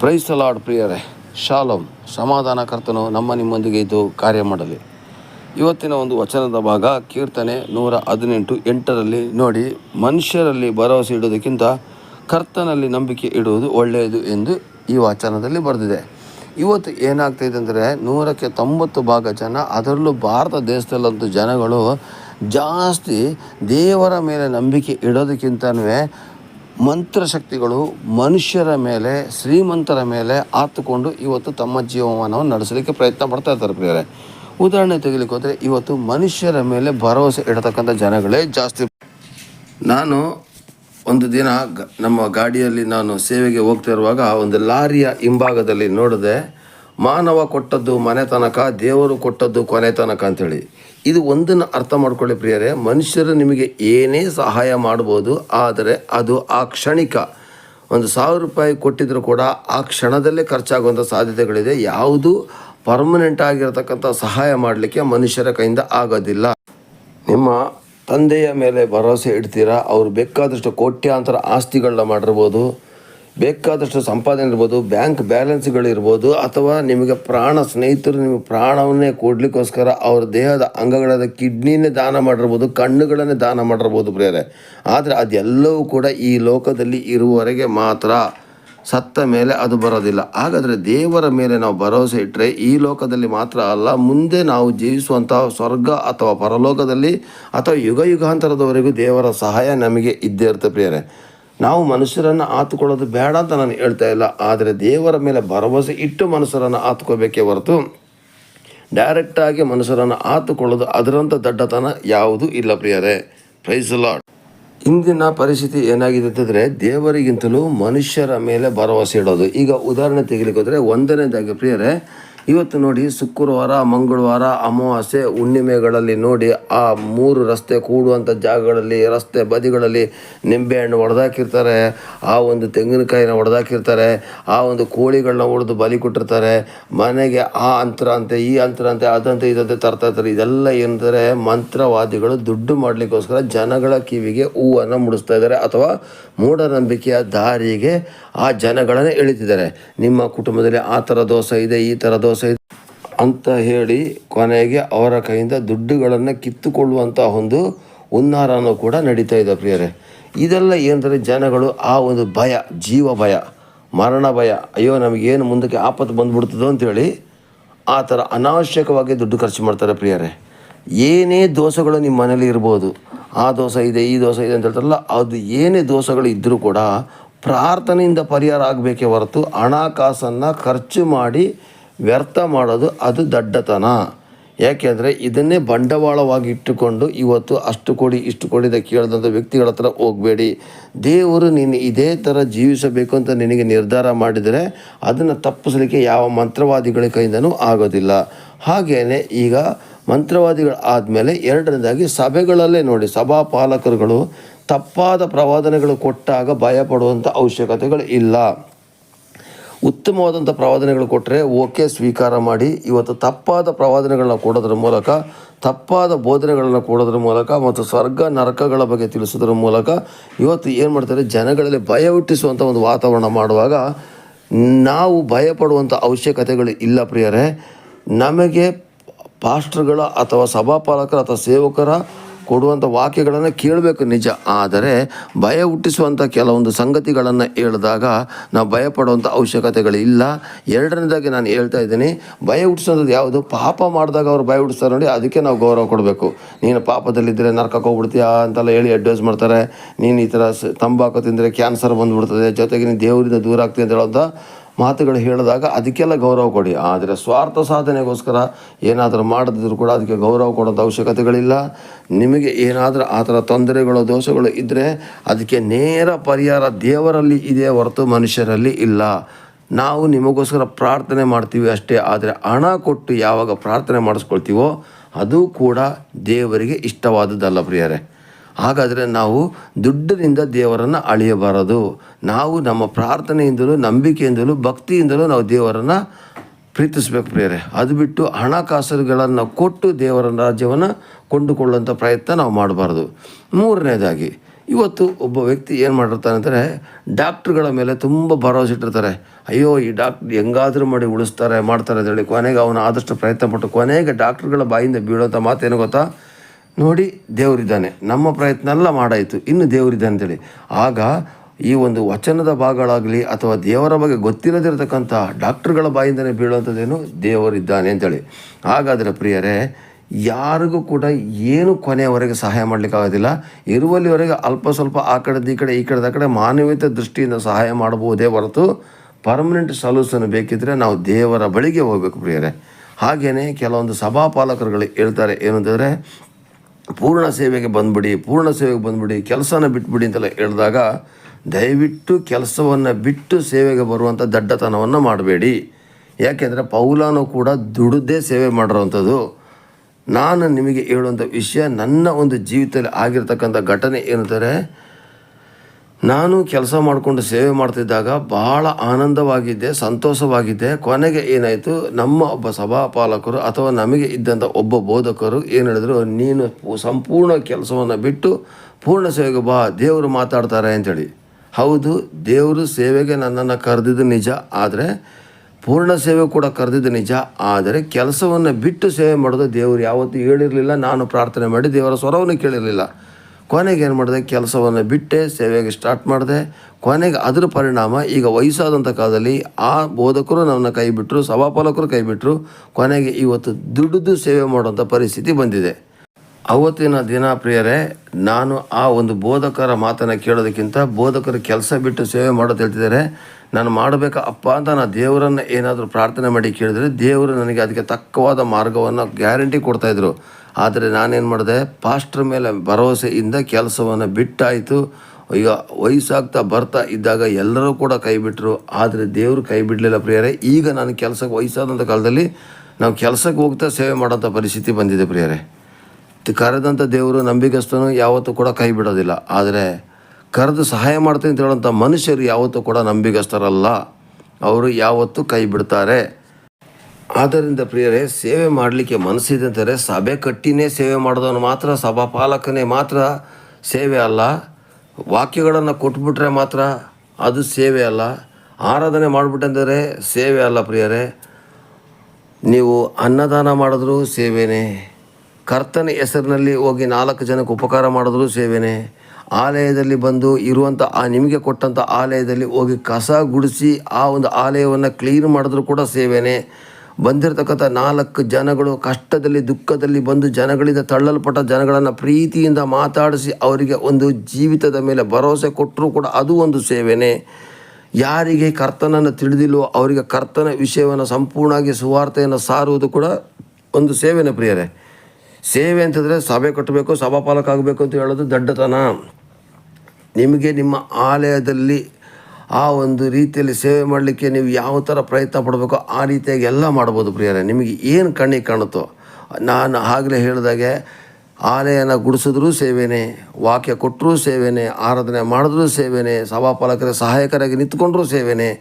Price lord ಪ್ರಿಯರೇ. Shalom ಸಮಾಧಾನ ಕರ್ತನು ನಮ್ಮ ನಿಮ್ಮೊಂದಿಗೆ ಇದು ಕಾರ್ಯ ಮಾಡಲಿ. ಇವತ್ತಿನ ಒಂದು ವಚನದ ಭಾಗ ಕೀರ್ತನೆ ನೂರ ಹದಿನೆಂಟು ಎಂಟರಲ್ಲಿ ನೋಡಿ, ಮನುಷ್ಯರಲ್ಲಿ ಭರವಸೆ ಇಡುವುದಕ್ಕಿಂತ ಕರ್ತನಲ್ಲಿ ನಂಬಿಕೆ ಇಡುವುದು ಒಳ್ಳೆಯದು ಎಂದು ಈ ವಚನದಲ್ಲಿ ಬರೆದಿದೆ. ಇವತ್ತು ಏನಾಗ್ತಾಯಿದೆ ಅಂದರೆ ನೂರಕ್ಕೆ ತೊಂಬತ್ತು ಭಾಗ ಜನ ಅದರಲ್ಲೂ ಭಾರತ ದೇಶದಲ್ಲಂತೂ ಜನಗಳು ಜಾಸ್ತಿ ದೇವರ ಮೇಲೆ ನಂಬಿಕೆ ಇಡೋದಕ್ಕಿಂತನೂ ಮಂತ್ರಶಕ್ತಿಗಳು ಮನುಷ್ಯರ ಮೇಲೆ, ಶ್ರೀಮಂತರ ಮೇಲೆ ಆತುಕೊಂಡು ಇವತ್ತು ತಮ್ಮ ಜೀವಮಾನವನ್ನು ನಡೆಸಲಿಕ್ಕೆ ಪ್ರಯತ್ನ ಪಡ್ತಾ ಇರ್ತಾರೆ ಪ್ರಿಯರೇ. ಉದಾಹರಣೆ ತೆಗಿಲಿಕ್ಕೆ ಹೋದರೆ ಇವತ್ತು ಮನುಷ್ಯರ ಮೇಲೆ ಭರವಸೆ ಇಡತಕ್ಕಂಥ ಜನಗಳೇ ಜಾಸ್ತಿ. ನಾನು ಒಂದು ದಿನ ನಮ್ಮ ಗಾಡಿಯಲ್ಲಿ ನಾನು ಸೇವೆಗೆ ಹೋಗ್ತಾ ಇರುವಾಗ ಒಂದು ಲಾರಿಯ ಹಿಂಭಾಗದಲ್ಲಿ ನೋಡಿದೆ, ಮಾನವ ಕೊಟ್ಟದ್ದು ಮನೆತನಕ ದೇವರು ಕೊಟ್ಟದ್ದು ಕೊನೆ ತನಕ ಅಂತೇಳಿ. ಇದು ಒಂದನ್ನು ಅರ್ಥ ಮಾಡ್ಕೊಳ್ಳಿ ಪ್ರಿಯರೇ. ಮನುಷ್ಯರು ನಿಮಗೆ ಏನೇ ಸಹಾಯ ಮಾಡ್ಬೋದು, ಆದರೆ ಅದು ಆ ಕ್ಷಣಿಕ ಒಂದು ಸಾವಿರ ರೂಪಾಯಿ ಕೊಟ್ಟಿದ್ದರೂ ಕೂಡ ಆ ಕ್ಷಣದಲ್ಲೇ ಖರ್ಚಾಗುವಂಥ ಸಾಧ್ಯತೆಗಳಿದೆ. ಯಾವುದು ಪರ್ಮನೆಂಟ್ ಆಗಿರತಕ್ಕಂಥ ಸಹಾಯ ಮಾಡಲಿಕ್ಕೆ ಮನುಷ್ಯರ ಕೈಯಿಂದ ಆಗೋದಿಲ್ಲ. ನಿಮ್ಮ ತಂದೆಯ ಮೇಲೆ ಭರವಸೆ ಇಡ್ತೀರಾ? ಅವರು ಬೇಕಾದಷ್ಟು ಕೋಟ್ಯಾಂತರ ಆಸ್ತಿಗಳನ್ನ ಮಾಡಿರ್ಬೋದು. ಬೇಕಾದಷ್ಟು ಸಂಪಾದನೆ ಇರ್ಬೋದು ಬ್ಯಾಂಕ್ ಬ್ಯಾಲೆನ್ಸ್ಗಳಿರ್ಬೋದು, ಅಥವಾ ನಿಮಗೆ ಪ್ರಾಣ ಸ್ನೇಹಿತರು ನಿಮಗೆ ಪ್ರಾಣವನ್ನೇ ಕೊಡಲಿಕ್ಕೋಸ್ಕರ ಅವ್ರ ದೇಹದ ಅಂಗಗಳಾದ ಕಿಡ್ನಿನೇ ದಾನ ಮಾಡಿರ್ಬೋದು, ಕಣ್ಣುಗಳನ್ನೇ ದಾನ ಮಾಡಿರ್ಬೋದು ಪ್ರಿಯರೇ. ಆದರೆ ಅದೆಲ್ಲವೂ ಕೂಡ ಈ ಲೋಕದಲ್ಲಿ ಇರುವವರೆಗೆ ಮಾತ್ರ. ಸತ್ತ ಮೇಲೆ ಅದು ಬರೋದಿಲ್ಲ. ಹಾಗಾದರೆ ದೇವರ ಮೇಲೆ ನಾವು ಭರವಸೆ ಇಟ್ಟರೆ ಈ ಲೋಕದಲ್ಲಿ ಮಾತ್ರ ಅಲ್ಲ, ಮುಂದೆ ನಾವು ಜೀವಿಸುವಂಥ ಸ್ವರ್ಗ ಅಥವಾ ಪರಲೋಕದಲ್ಲಿ ಅಥವಾ ಯುಗ ಯುಗಾಂತರದವರೆಗೂ ದೇವರ ಸಹಾಯ ನಮಗೆ ಇದ್ದೇ ಇರುತ್ತೆ ಪ್ರಿಯರೇ. ನಾವು ಮನುಷ್ಯರನ್ನು ಆತುಕೊಳ್ಳೋದು ಬೇಡ ಅಂತ ನಾನು ಹೇಳ್ತಾ ಇಲ್ಲ, ಆದರೆ ದೇವರ ಮೇಲೆ ಭರವಸೆ ಇಟ್ಟು ಮನುಷ್ಯರನ್ನು ಆತುಕೋಬೇಕೇ ಹೊರತು ಡೈರೆಕ್ಟಾಗಿ ಮನುಷ್ಯರನ್ನು ಆತುಕೊಳ್ಳೋದು ಅದರಂಥ ದಡ್ಡತನ ಯಾವುದೂ ಇಲ್ಲ ಪ್ರಿಯರೇ. ಪ್ರೈಸ್ ಲಾಡ್ ಇಂದಿನ ಪರಿಸ್ಥಿತಿ ಏನಾಗಿದೆ ಅಂತಂದರೆ ದೇವರಿಗಿಂತಲೂ ಮನುಷ್ಯರ ಮೇಲೆ ಭರವಸೆ ಇಡೋದು. ಈಗ ಉದಾಹರಣೆ ತೆಗಿಲಿಕ್ಕೆ ಹೋದರೆ ಒಂದನೇದಾಗಿ ಪ್ರಿಯರೇ ಇವತ್ತು ನೋಡಿ ಶುಕ್ರವಾರ, ಮಂಗಳವಾರ, ಅಮಾವಾಸ್ಯೆ ಹುಣ್ಣಿಮೆಗಳಲ್ಲಿ ನೋಡಿ ಆ ಮೂರು ರಸ್ತೆ ಕೂಡುವಂಥ ಜಾಗಗಳಲ್ಲಿ, ರಸ್ತೆ ಬದಿಗಳಲ್ಲಿ ನಿಂಬೆಹಣ್ಣು ಹೊಡೆದಾಕಿರ್ತಾರೆ ಆ ಒಂದು ತೆಂಗಿನಕಾಯಿನ ಹೊಡೆದಾಕಿರ್ತಾರೆ ಆ ಒಂದು ಕೋಳಿಗಳನ್ನ ಹೊಡೆದು ಬಲಿ ಕೊಟ್ಟಿರ್ತಾರೆ. ಮನೆಗೆ ಆ ಅಂತರ ಅಂತೆ, ಈ ಅಂತರ ಅಂತೆ, ಅದಂತೆ, ಇದಂತೆ ತರ್ತಾ ಇರ್ತಾರೆ. ಇದೆಲ್ಲ ಏನಂದರೆ ಮಂತ್ರವಾದಿಗಳು ದುಡ್ಡು ಮಾಡಲಿಕ್ಕೋಸ್ಕರ ಜನಗಳ ಕಿವಿಗೆ ಹೂವನ್ನು ಮುಡಿಸ್ತಾ ಇದ್ದಾರೆ ಅಥವಾ ಮೂಢನಂಬಿಕೆಯ ದಾರಿಗೆ ಆ ಜನಗಳನ್ನೇ ಎಳಿತಿದ್ದಾರೆ ನಿಮ್ಮ ಕುಟುಂಬದಲ್ಲಿ ಆ ಥರ ದೋಷ ಇದೆ, ಈ ಥರ ದೋಷ ಇದೆ ಅಂತ ಹೇಳಿ ಕೊನೆಗೆ ಅವರ ಕೈಯಿಂದ ದುಡ್ಡುಗಳನ್ನು ಕಿತ್ತುಕೊಳ್ಳುವಂಥ ಒಂದು ಹುನ್ನಾರನೂ ಕೂಡ ನಡೀತಾ ಇದೆ ಪ್ರಿಯರೇ. ಇದೆಲ್ಲ ಏನಂದರೆ ಜನಗಳು ಆ ಒಂದು ಭಯ, ಜೀವ ಭಯ, ಮರಣ ಭಯ, ಅಯ್ಯೋ ನಮಗೇನು ಮುಂದಕ್ಕೆ ಆಪತ್ತು ಬಂದ್ಬಿಡ್ತದೋ ಅಂತೇಳಿ ಆ ಥರ ಅನಾವಶ್ಯಕವಾಗಿ ದುಡ್ಡು ಖರ್ಚು ಮಾಡ್ತಾರೆ ಪ್ರಿಯರೇ. ಏನೇ ದೋಷಗಳು ನಿಮ್ಮ ಮನೇಲಿ ಇರ್ಬೋದು, ಆ ದೋಷ ಇದೆ, ಈ ದೋಸೆ ಇದೆ ಅಂತ ಹೇಳ್ತಾರಲ್ಲ, ಅದು ಏನೇ ದೋಷಗಳು ಇದ್ದರೂ ಕೂಡ ಪ್ರಾರ್ಥನೆಯಿಂದ ಪರಿಹಾರ ಆಗಬೇಕೇ ಹೊರತು ಹಣಕಾಸನ್ನು ಖರ್ಚು ಮಾಡಿ ವ್ಯರ್ಥ ಮಾಡೋದು ಅದು ದಡ್ಡತನ. ಯಾಕೆಂದರೆ ಇದನ್ನೇ ಬಂಡವಾಳವಾಗಿ ಇಟ್ಟುಕೊಂಡು ಇವತ್ತು ಅಷ್ಟು ಕೊಡಿ, ಇಷ್ಟು ಕೊಡಿದ ಕೇಳಿದಂಥ ವ್ಯಕ್ತಿಗಳ ಹತ್ರ ಹೋಗಬೇಡಿ. ದೇವರು ನೀನು ಇದೇ ಥರ ಜೀವಿಸಬೇಕು ಅಂತ ನಿನಗೆ ನಿರ್ಧಾರ ಮಾಡಿದರೆ ಅದನ್ನು ತಪ್ಪಿಸಲಿಕ್ಕೆ ಯಾವ ಮಂತ್ರವಾದಿಗಳ ಕೈಯಿಂದನೂ ಆಗೋದಿಲ್ಲ. ಹಾಗೆಯೇ ಈಗ ಮಂತ್ರವಾದಿಗಳು ಆದಮೇಲೆ ಎರಡನೇದಾಗಿ ಸಭೆಗಳಲ್ಲೇ ನೋಡಿ ಸಭಾ ಪಾಲಕರುಗಳು ತಪ್ಪಾದ ಪ್ರವಾದನೆಗಳು ಕೊಟ್ಟಾಗ ಭಯಪಡುವಂಥ ಅವಶ್ಯಕತೆಗಳು ಇಲ್ಲ. ಉತ್ತಮವಾದಂಥ ಪ್ರವಾದನೆಗಳು ಕೊಟ್ಟರೆ ಓಕೆ ಸ್ವೀಕಾರ ಮಾಡಿ, ಇವತ್ತು ತಪ್ಪಾದ ಪ್ರವಾದನೆಗಳನ್ನ ಕೊಡೋದ್ರ ಮೂಲಕ, ತಪ್ಪಾದ ಬೋಧನೆಗಳನ್ನು ಕೊಡೋದ್ರ ಮೂಲಕ ಮತ್ತು ಸ್ವರ್ಗ ನರಕಗಳ ಬಗ್ಗೆ ತಿಳಿಸೋದ್ರ ಮೂಲಕ ಇವತ್ತು ಏನು ಮಾಡ್ತಾರೆ, ಜನಗಳಲ್ಲಿ ಭಯ ಹುಟ್ಟಿಸುವಂಥ ಒಂದು ವಾತಾವರಣ ಮಾಡುವಾಗ ನಾವು ಭಯಪಡುವಂಥ ಅವಶ್ಯಕತೆಗಳು ಇಲ್ಲ ಪ್ರಿಯರೇ. ನಮಗೆ ಪಾಸ್ಟರ್ಗಳ ಅಥವಾ ಸಭಾಪಾಲಕರ ಅಥವಾ ಸೇವಕರ ಕೊಡುವಂಥ ವಾಕ್ಯಗಳನ್ನು ಕೇಳಬೇಕು ನಿಜ. ಆದರೆ ಭಯ ಹುಟ್ಟಿಸುವಂಥ ಕೆಲವೊಂದು ಸಂಗತಿಗಳನ್ನು ಹೇಳಿದಾಗ ನಾವು ಭಯಪಡುವಂಥ ಅವಶ್ಯಕತೆಗಳಿಲ್ಲ. ಎರಡನೇದಾಗಿ ನಾನು ಹೇಳ್ತಾ ಇದ್ದೀನಿ, ಭಯ ಹುಟ್ಟಿಸೋದು ಯಾವುದು? ಪಾಪ ಮಾಡಿದಾಗ ಅವ್ರು ಭಯ ಹುಟ್ಟಿಸ್ತಾರೆ ನೋಡಿ, ಅದಕ್ಕೆ ನಾವು ಗೌರವ ಕೊಡಬೇಕು. ನೀನು ಪಾಪದಲ್ಲಿದ್ದರೆ ನರ್ಕಕ್ಕೆ ಹೋಗ್ಬಿಡ್ತೀಯಾ ಅಂತೆಲ್ಲ ಹೇಳಿ ಅಡ್ವೈಸ್ ಮಾಡ್ತಾರೆ. ನೀನು ಈ ಥರ ತಂಬಾಕು ತಿಂದರೆ ಕ್ಯಾನ್ಸರ್ ಬಂದುಬಿಡ್ತದೆ, ಜೊತೆಗೆ ನೀನು ದೇವರಿಂದ ದೂರ ಆಗ್ತೀನಿ ಅಂತ ಹೇಳೋಂಥ ಮಾತುಗಳು ಹೇಳಿದಾಗ ಅದಕ್ಕೆಲ್ಲ ಗೌರವ ಕೊಡಿ. ಆದರೆ ಸ್ವಾರ್ಥ ಸಾಧನೆಗೋಸ್ಕರ ಏನಾದರೂ ಮಾಡದಿದ್ರು ಕೂಡ ಅದಕ್ಕೆ ಗೌರವ ಕೊಡೋದು ಅವಶ್ಯಕತೆಗಳಿಲ್ಲ. ನಿಮಗೆ ಏನಾದರೂ ಆ ಥರ ತೊಂದರೆಗಳು ದೋಷಗಳು ಇದ್ದರೆ ಅದಕ್ಕೆ ನೇರ ಪರಿಹಾರ ದೇವರಲ್ಲಿ ಇದೆ ಹೊರತು ಮನುಷ್ಯರಲ್ಲಿ ಇಲ್ಲ. ನಾವು ನಿಮಗೋಸ್ಕರ ಪ್ರಾರ್ಥನೆ ಮಾಡ್ತೀವಿ ಅಷ್ಟೇ. ಆದರೆ ಹಣ ಕೊಟ್ಟು ಯಾವಾಗ ಪ್ರಾರ್ಥನೆ ಮಾಡಿಸ್ಕೊಳ್ತೀವೋ ಅದು ಕೂಡ ದೇವರಿಗೆ ಇಷ್ಟವಾದದ್ದಲ್ಲ ಪ್ರಿಯರೇ. ಹಾಗಾದರೆ ನಾವು ದುಡ್ಡಿನಿಂದ ದೇವರನ್ನು ಅಳೆಯಬಾರದು. ನಾವು ನಮ್ಮ ಪ್ರಾರ್ಥನೆಯಿಂದಲೂ, ನಂಬಿಕೆಯಿಂದಲೂ, ಭಕ್ತಿಯಿಂದಲೂ ನಾವು ದೇವರನ್ನು ಪ್ರೀತಿಸಬೇಕು ಪ್ರಿಯರೇ. ಅದು ಬಿಟ್ಟು ಹಣಕಾಸುಗಳನ್ನು ಕೊಟ್ಟು ದೇವರ ರಾಜ್ಯವನ್ನು ಕೊಂಡುಕೊಳ್ಳುವಂಥ ಪ್ರಯತ್ನ ನಾವು ಮಾಡಬಾರ್ದು. ಮೂರನೇದಾಗಿ, ಇವತ್ತು ಒಬ್ಬ ವ್ಯಕ್ತಿ ಏನು ಮಾಡಿರ್ತಾನೆ ಅಂದರೆ ಡಾಕ್ಟ್ರುಗಳ ಮೇಲೆ ತುಂಬ ಭರವಸೆ ಇಟ್ಟಿರ್ತಾರೆ. ಅಯ್ಯೋ, ಈ ಡಾಕ್ಟ್ರ್ ಹೆಂಗಾದರೂ ಮಾಡಿ ಉಳಿಸ್ತಾರೆ, ಮಾಡ್ತಾರೆ ಅಂತ ಹೇಳಿ ಕೊನೆಗೆ ಅವನು ಆದಷ್ಟು ಪ್ರಯತ್ನ ಪಟ್ಟು ಕೊನೆಗೆ ಡಾಕ್ಟ್ರುಗಳ ಬಾಯಿಂದ ಬೀಳೋಂಥ ಮಾತೇನು ಗೊತ್ತಾ? ನೋಡಿ ದೇವರಿದ್ದಾನೆ. ನಮ್ಮ ಪ್ರಯತ್ನ ಎಲ್ಲ ಮಾಡಾಯಿತು. ಇನ್ನು ದೇವರಿದ್ದಾನೆ ಅಂತೇಳಿ. ಆಗ ಈ ಒಂದು ವಚನದ ಭಾಗಗಳಾಗಲಿ ಅಥವಾ ದೇವರ ಬಗ್ಗೆ ಗೊತ್ತಿಲ್ಲದಿರತಕ್ಕಂಥ ಡಾಕ್ಟ್ರುಗಳ ಬಾಯಿಂದನೇ ಬೀಳುವಂಥದ್ದೇನು? ದೇವರಿದ್ದಾನೆ ಅಂತೇಳಿ. ಹಾಗಾದರೆ ಪ್ರಿಯರೇ, ಯಾರಿಗೂ ಕೂಡ ಏನು ಕೊನೆಯವರೆಗೆ ಸಹಾಯ ಮಾಡಲಿಕ್ಕಾಗೋದಿಲ್ಲ. ಇರುವಲ್ಲಿವರೆಗೆ ಅಲ್ಪ ಸ್ವಲ್ಪ ಆ ಕಡೆದ ಈ ಕಡೆ, ಈ ಕಡೆದ ಕಡೆ ಮಾನವೀಯತೆ ದೃಷ್ಟಿಯಿಂದ ಸಹಾಯ ಮಾಡಬಹುದೇ ಹೊರತು ಪರ್ಮನೆಂಟ್ ಸೊಲ್ಯೂಷನ್ ಬೇಕಿದ್ದರೆ ನಾವು ದೇವರ ಬಳಿಗೆ ಹೋಗಬೇಕು ಪ್ರಿಯರೇ. ಹಾಗೆಯೇ ಕೆಲವೊಂದು ಸಭಾಪಾಲಕರುಗಳು ಹೇಳ್ತಾರೆ, ಏನಂತಂದರೆ ಪೂರ್ಣ ಸೇವೆಗೆ ಬಂದ್ಬಿಡಿ, ಪೂರ್ಣ ಸೇವೆಗೆ ಬಂದ್ಬಿಡಿ, ಕೆಲಸನ ಬಿಟ್ಬಿಡಿ ಅಂತೆಲ್ಲ ಹೇಳಿದಾಗ ದಯವಿಟ್ಟು ಕೆಲಸವನ್ನು ಬಿಟ್ಟು ಸೇವೆಗೆ ಬರುವಂಥ ದಡ್ಡತನವನ್ನು ಮಾಡಬೇಡಿ. ಯಾಕೆಂದರೆ ಪೌಲಾನು ಕೂಡ ದುಡಿದೇ ಸೇವೆ ಮಾಡಿರೋವಂಥದ್ದು. ನಾನು ನಿಮಗೆ ಹೇಳುವಂಥ ವಿಷಯ, ನನ್ನ ಒಂದು ಜೀವಿತದಲ್ಲಿ ಆಗಿರ್ತಕ್ಕಂಥ ಘಟನೆ ಏನಂದರೆ ನಾನು ಕೆಲಸ ಮಾಡಿಕೊಂಡು ಸೇವೆ ಮಾಡ್ತಿದ್ದಾಗ ಬಹಳ ಆನಂದವಾಗಿದ್ದೆ, ಸಂತೋಷವಾಗಿದ್ದೆ. ಕೊನೆಗೆ ಏನಾಯಿತು? ನಮ್ಮ ಒಬ್ಬ ಸಭಾಪಾಲಕರು ಅಥವಾ ನಮಗೆ ಇದ್ದಂಥ ಒಬ್ಬ ಬೋಧಕರು ಏನು ಹೇಳಿದ್ರು, ನೀನು ಸಂಪೂರ್ಣ ಕೆಲಸವನ್ನು ಬಿಟ್ಟು ಪೂರ್ಣ ಸೇವೆಗೆ ಬಾ, ದೇವರು ಮಾತಾಡ್ತಾರೆ ಅಂತೇಳಿ. ಹೌದು, ದೇವರು ಸೇವೆಗೆ ನನ್ನನ್ನು ಕರೆದಿದ್ದು ನಿಜ, ಆದರೆ ಪೂರ್ಣ ಸೇವೆ ಕೂಡ ಕರೆದಿದ್ದು ನಿಜ, ಆದರೆ ಕೆಲಸವನ್ನು ಬಿಟ್ಟು ಸೇವೆ ಮಾಡೋದು ದೇವರು ಯಾವತ್ತೂ ಹೇಳಿರಲಿಲ್ಲ, ನಾನು ಪ್ರಾರ್ಥನೆ ಮಾಡಿ ದೇವರ ಸ್ವರವನ್ನು ಕೇಳಿರಲಿಲ್ಲ. ಕೊನೆಗೆ ಏನು ಮಾಡಿದೆ? ಕೆಲಸವನ್ನು ಬಿಟ್ಟೆ, ಸೇವೆಗೆ ಸ್ಟಾರ್ಟ್ ಮಾಡಿದೆ. ಕೊನೆಗೆ ಅದರ ಪರಿಣಾಮ ಈಗ ವಯಸ್ಸಾದಂಥ ಕಾಲದಲ್ಲಿ ಆ ಬೋಧಕರು ನನ್ನ ಕೈ ಬಿಟ್ಟರು ಸಭಾಪಾಲಕರು ಕೈ ಬಿಟ್ಟರು ಕೊನೆಗೆ ಇವತ್ತು ದುಡಿದು ಸೇವೆ ಮಾಡುವಂಥ ಪರಿಸ್ಥಿತಿ ಬಂದಿದೆ. ಅವತ್ತಿನ ದಿನ ಪ್ರಿಯರೇ, ನಾನು ಆ ಒಂದು ಬೋಧಕರ ಮಾತನ್ನು ಕೇಳೋದಕ್ಕಿಂತ ಬೋಧಕರು ಕೆಲಸ ಬಿಟ್ಟು ಸೇವೆ ಮಾಡೋದು ಹೇಳ್ತಿದ್ದಾರೆ, ನಾನು ಮಾಡಬೇಕಾ ಅಪ್ಪ ಅಂತ ನಾನು ದೇವರನ್ನು ಏನಾದರೂ ಪ್ರಾರ್ಥನೆ ಮಾಡಿ ಕೇಳಿದರೆ ದೇವರು ನನಗೆ ಅದಕ್ಕೆ ತಕ್ಕವಾದ ಮಾರ್ಗವನ್ನು ಗ್ಯಾರಂಟಿ ಕೊಡ್ತಾಯಿದ್ರು ಆದರೆ ನಾನೇನು ಮಾಡಿದೆ? ಪಾಸ್ಟ್ರ್ ಮೇಲೆ ಭರವಸೆಯಿಂದ ಕೆಲಸವನ್ನು ಬಿಟ್ಟಾಯಿತು. ಈಗ ವಯಸ್ಸಾಗ್ತಾ ಬರ್ತಾ ಇದ್ದಾಗ ಎಲ್ಲರೂ ಕೂಡ ಕೈ ಬಿಟ್ಟರು ಆದರೆ ದೇವರು ಕೈ ಬಿಡಲಿಲ್ಲ ಪ್ರಿಯರೇ. ಈಗ ನಾನು ಕೆಲಸಕ್ಕೆ ವಯಸ್ಸಾದಂಥ ಕಾಲದಲ್ಲಿ ನಾವು ಕೆಲಸಕ್ಕೆ ಹೋಗ್ತಾ ಸೇವೆ ಮಾಡೋಂಥ ಪರಿಸ್ಥಿತಿ ಬಂದಿದೆ ಪ್ರಿಯರೇ. ಕರೆದಂಥ ದೇವರು ನಂಬಿಕಸ್ತನು ಯಾವತ್ತೂ ಕೂಡ ಕೈ ಬಿಡೋದಿಲ್ಲ. ಆದರೆ ಕರೆದು ಸಹಾಯ ಮಾಡ್ತೀನಿ ಅಂತ ಹೇಳೋಂಥ ಮನುಷ್ಯರು ಯಾವತ್ತೂ ಕೂಡ ನಂಬಿಗಸ್ತರಲ್ಲ. ಅವರು ಯಾವತ್ತೂ ಕೈ ಬಿಡ್ತಾರೆ. ಆದ್ದರಿಂದ ಪ್ರಿಯರೇ, ಸೇವೆ ಮಾಡಲಿಕ್ಕೆ ಮನಸ್ಸಿದೆ ಅಂತಾರೆ, ಸಭೆ ಕಟ್ಟಿನೇ ಸೇವೆ ಮಾಡಿದವನು ಮಾತ್ರ ಸಭಾಪಾಲಕನೇ ಮಾತ್ರ ಸೇವೆ ಅಲ್ಲ. ವಾಕ್ಯಗಳನ್ನು ಕೊಟ್ಬಿಟ್ರೆ ಮಾತ್ರ ಅದು ಸೇವೆ ಅಲ್ಲ. ಆರಾಧನೆ ಮಾಡಿಬಿಟ್ಟಂದರೆ ಸೇವೆ ಅಲ್ಲ ಪ್ರಿಯರೇ. ನೀವು ಅನ್ನದಾನ ಮಾಡಿದ್ರು ಸೇವೆನೇ. ಕರ್ತನ ಹೆಸರಿನಲ್ಲಿ ಹೋಗಿ ನಾಲ್ಕು ಜನಕ್ಕೆ ಉಪಕಾರ ಮಾಡಿದ್ರು ಸೇವೆನೇ. ಆಲಯದಲ್ಲಿ ಬಂದು ಇರುವಂಥ, ಆ ನಿಮಗೆ ಕೊಟ್ಟಂಥ ಆಲಯದಲ್ಲಿ ಹೋಗಿ ಕಸ ಗುಡಿಸಿ ಆ ಒಂದು ಆಲಯವನ್ನು ಕ್ಲೀನ್ ಮಾಡಿದ್ರು ಕೂಡ ಸೇವೆನೇ. ಬಂದಿರತಕ್ಕಂಥ ನಾಲ್ಕು ಜನಗಳು ಕಷ್ಟದಲ್ಲಿ, ದುಃಖದಲ್ಲಿ ಬಂದು ಜನಗಳಿಂದ ತಳ್ಳಲ್ಪಟ್ಟ ಜನಗಳನ್ನು ಪ್ರೀತಿಯಿಂದ ಮಾತಾಡಿಸಿ ಅವರಿಗೆ ಒಂದು ಜೀವಿತದ ಮೇಲೆ ಭರವಸೆ ಕೊಟ್ಟರೂ ಕೂಡ ಅದು ಒಂದು ಸೇವೆನೇ. ಯಾರಿಗೆ ಕರ್ತನನ್ನು ತಿಳಿದಿಲ್ಲವೋ ಅವರಿಗೆ ಕರ್ತನ ವಿಷಯವನ್ನು ಸಂಪೂರ್ಣವಾಗಿ ಸುವಾರ್ತೆಯನ್ನು ಸಾರುವುದು ಕೂಡ ಒಂದು ಸೇವೆನೇ ಪ್ರಿಯರೇ. ಸೇವೆ ಅಂತಂದರೆ ಸಭೆ ಕಟ್ಟಬೇಕು, ಸಭಾಪಾಲಕ ಆಗಬೇಕು ಅಂತ ಹೇಳೋದು ದಡ್ಡತನ. ನಿಮಗೆ ನಿಮ್ಮ ಆಲಯದಲ್ಲಿ ಆ ಒಂದು ರೀತಿಯಲ್ಲಿ ಸೇವೆ ಮಾಡಲಿಕ್ಕೆ ನೀವು ಯಾವ ಥರ ಪ್ರಯತ್ನ ಪಡಬೇಕೋ ಆ ರೀತಿಯಾಗಿ ಎಲ್ಲ ಮಾಡ್ಬೋದು ಪ್ರಿಯರೇ. ನಿಮಗೆ ಏನು ಕಣ್ಣಿಗೆ ಕಾಣುತ್ತೋ, ನಾನು ಆಗಲೇ ಹೇಳಿದಾಗೆ, ಆಲಯನ ಗುಡಿಸಿದ್ರೂ ಸೇವೆನೇ, ವಾಕ್ಯ ಕೊಟ್ಟರೂ ಸೇವೆನೇ, ಆರಾಧನೆ ಮಾಡಿದ್ರೂ ಸೇವೆನೇ, ಸಭಾಪಾಲಕರ ಸಹಾಯಕರಾಗಿ ನಿಂತ್ಕೊಂಡ್ರೂ ಸೇವೆನೇ.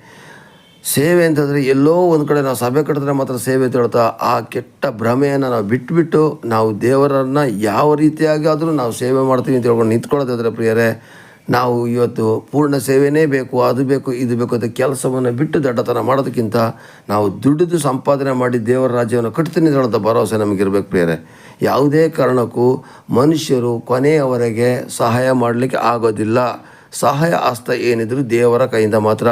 ಸೇವೆ ಅಂತಂದರೆ ಎಲ್ಲೋ ಒಂದು ಕಡೆ ನಾವು ಸಭೆ ಕಟ್ಟಿದ್ರೆ ಮಾತ್ರ ಸೇವೆ ಅಂತ ಹೇಳ್ತಾ ಆ ಕೆಟ್ಟ ಭ್ರಮೆಯನ್ನು ನಾವು ಬಿಟ್ಬಿಟ್ಟು ನಾವು ದೇವರನ್ನು ಯಾವ ರೀತಿಯಾಗಿ ಆದರೂ ನಾವು ಸೇವೆ ಮಾಡ್ತೀವಿ ಅಂತ ಹೇಳ್ಕೊಂಡು ನಿಂತ್ಕೊಳ್ಳೋದಾದ್ರೆ ಪ್ರಿಯರೇ ನಾವು ಇವತ್ತು ಪೂರ್ಣ ಸೇವೆನೇ ಬೇಕು, ಅದು ಬೇಕು, ಇದು ಬೇಕು ಅಂತ ಕೆಲಸವನ್ನು ಬಿಟ್ಟು ದಡ್ಡತನ ಮಾಡೋದಕ್ಕಿಂತ ನಾವು ದುಡಿದು ಸಂಪಾದನೆ ಮಾಡಿ ದೇವರ ರಾಜ್ಯವನ್ನು ಕಟ್ತೀನಿ ಹೇಳೋಂಥ ಭರವಸೆ ನಮಗಿರ್ಬೇಕು ಬೇರೆ ಯಾವುದೇ ಕಾರಣಕ್ಕೂ ಮನುಷ್ಯರು ಕೊನೆಯವರೆಗೆ ಸಹಾಯ ಮಾಡಲಿಕ್ಕೆ ಆಗೋದಿಲ್ಲ. ಸಹಾಯ ಹಸ್ತ ಏನಿದ್ರು ದೇವರ ಕೈಯಿಂದ ಮಾತ್ರ.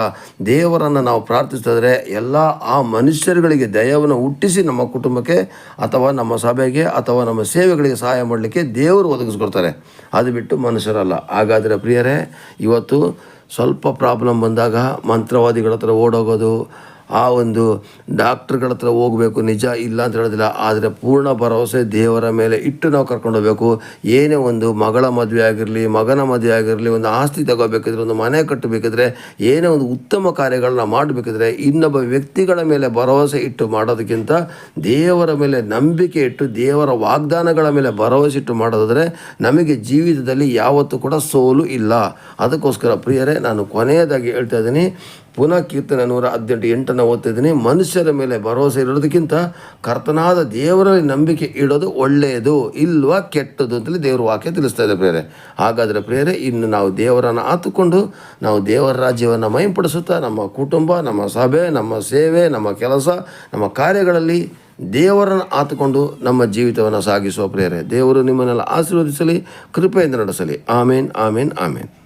ದೇವರನ್ನು ನಾವು ಪ್ರಾರ್ಥಿಸಿದ್ರೆ ಎಲ್ಲ ಆ ಮನುಷ್ಯರುಗಳಿಗೆ ದಯವನ್ನು ಹುಟ್ಟಿಸಿ ನಮ್ಮ ಕುಟುಂಬಕ್ಕೆ ಅಥವಾ ನಮ್ಮ ಸಭೆಗೆ ಅಥವಾ ನಮ್ಮ ಸೇವೆಗಳಿಗೆ ಸಹಾಯ ಮಾಡಲಿಕ್ಕೆ ದೇವರು ಒದಗಿಸ್ಕೊಡ್ತಾರೆ. ಅದು ಬಿಟ್ಟು ಮನುಷ್ಯರಲ್ಲ. ಹಾಗಾದರೆ ಪ್ರಿಯರೇ, ಇವತ್ತು ಸ್ವಲ್ಪ ಪ್ರಾಬ್ಲಮ್ ಬಂದಾಗ ಮಂತ್ರವಾದಿಗಳ ಹತ್ರ ಓಡೋಗೋದು ಆ ಒಂದು ಡಾಕ್ಟ್ರುಗಳ ಹತ್ರ ಹೋಗಬೇಕು, ನಿಜ ಇಲ್ಲ ಅಂತ ಹೇಳೋದಿಲ್ಲ. ಆದರೆ ಪೂರ್ಣ ಭರವಸೆ ದೇವರ ಮೇಲೆ ಇಟ್ಟು ನಾವು ಕರ್ಕೊಂಡು ಹೋಗಬೇಕು. ಏನೇ ಒಂದು ಮಗಳ ಮದುವೆ ಆಗಿರಲಿ, ಮಗನ ಮದುವೆ ಆಗಿರಲಿ, ಒಂದು ಆಸ್ತಿ ತಗೋಬೇಕಿದ್ರೆ, ಒಂದು ಮನೆ ಕಟ್ಟಬೇಕಿದ್ರೆ, ಏನೇ ಒಂದು ಉತ್ತಮ ಕಾರ್ಯಗಳನ್ನ ಮಾಡಬೇಕಿದ್ರೆ, ಇನ್ನೊಬ್ಬ ವ್ಯಕ್ತಿಗಳ ಮೇಲೆ ಭರವಸೆ ಇಟ್ಟು ಮಾಡೋದಕ್ಕಿಂತ ದೇವರ ಮೇಲೆ ನಂಬಿಕೆ ಇಟ್ಟು, ದೇವರ ವಾಗ್ದಾನಗಳ ಮೇಲೆ ಭರವಸೆ ಇಟ್ಟು ಮಾಡೋದಾದರೆ ನಮಗೆ ಜೀವಿತದಲ್ಲಿ ಯಾವತ್ತೂ ಕೂಡ ಸೋಲು ಇಲ್ಲ. ಅದಕ್ಕೋಸ್ಕರ ಪ್ರಿಯರೇ, ನಾನು ಕೊನೆಯದಾಗಿ ಹೇಳ್ತಾ ಇದ್ದೀನಿ. ಪುನಃ ಕೀರ್ತನೆ ನೂರ ಹದಿನೆಂಟು, ಎಂಟನ್ನು ಓದ್ತಿದ್ದೀನಿ. ಮನುಷ್ಯರ ಮೇಲೆ ಭರವಸೆ ಇರೋದಕ್ಕಿಂತ ಕರ್ತನಾದ ದೇವರಲ್ಲಿ ನಂಬಿಕೆ ಇಡೋದು ಒಳ್ಳೆಯದು, ಇಲ್ವಾ ಕೆಟ್ಟದು ಅಂತೇಳಿ ದೇವರ ವಾಕ್ಯ ತಿಳಿಸ್ತಾ ಇದೆ ಪ್ರೇರೆ ಹಾಗಾದರೆ ಪ್ರೇರೆ ಇನ್ನು ನಾವು ದೇವರನ್ನು ಆತುಕೊಂಡು, ನಾವು ದೇವರ ರಾಜ್ಯವನ್ನು ಮೈಂಪಡಿಸುತ್ತಾ ನಮ್ಮ ಕುಟುಂಬ, ನಮ್ಮ ಸಭೆ, ನಮ್ಮ ಸೇವೆ, ನಮ್ಮ ಕೆಲಸ, ನಮ್ಮ ಕಾರ್ಯಗಳಲ್ಲಿ ದೇವರನ್ನು ಆತುಕೊಂಡು ನಮ್ಮ ಜೀವಿತವನ್ನು ಸಾಗಿಸುವ ಪ್ರೇರೆ ದೇವರು ನಿಮ್ಮನ್ನೆಲ್ಲ ಆಶೀರ್ವದಿಸಲಿ, ಕೃಪೆಯಿಂದ ನಡೆಸಲಿ. ಆಮೇನ್ ಆಮೇನ್ ಆಮೇನ್.